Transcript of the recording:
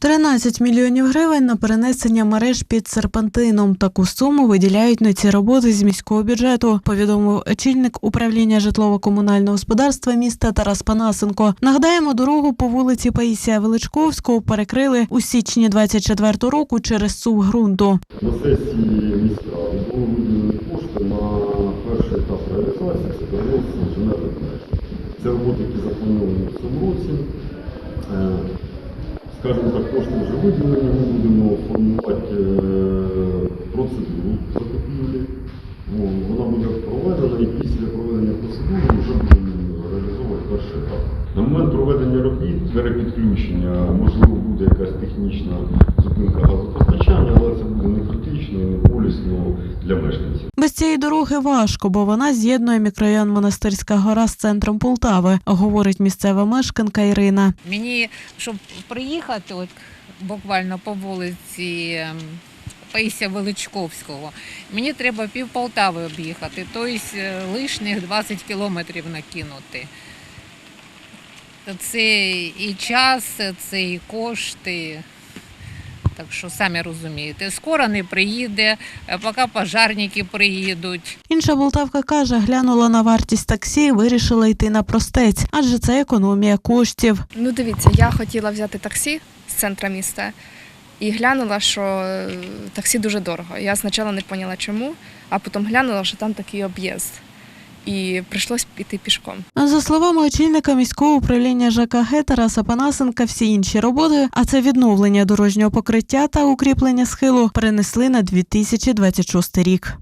13 мільйонів гривень на перенесення мереж під серпантином. Таку суму виділяють на ці роботи з міського бюджету. Повідомив очільник управління житлово-комунального господарства міста Тарас Панасенко. Нагадаємо, дорогу по вулиці Паїсія Величковського перекрили у січні 24 року через сув ґрунту. На сесії виділені кошти на перший етап реалізації. Це роботи, які заплановані в цьому році. Скажімо так, кошти вже виділені, ми будемо формувати е, процедуру закупівлі. Вона буде проведена і після проведення процедури вже будемо реалізовувати перший етап. На момент проведення робіт, перепідключення, можливо, буде якась технічна зупинка для мешканців. Без цієї дороги важко, бо вона з'єднує мікрорайон Монастирська гора з центром Полтави, говорить місцева мешканка Ірина. Мені, щоб приїхати, от буквально по вулиці ем, Паїся Величковського, мені треба пів Полтави об'їхати, тобто е, лишніх 20 кілометрів накинути. Це і час, це і кошти. Так що самі розумієте, скоро не приїде, е, поки пожарники приїдуть. Інша Полтавка каже, глянула на вартість таксі і вирішила йти на простець, адже це економія коштів. Ну, дивіться, я хотіла взяти таксі з центра міста і глянула, що е, таксі дуже дорого. Я спочатку не поняла чому, а потім глянула, що там такий об'їзд. І прийшлось піти пішком. За словами очільника міського управління ЖКГ Тараса Панасенка, всі інші роботи, а це відновлення дорожнього покриття та укріплення схилу, перенесли на 2026 рік.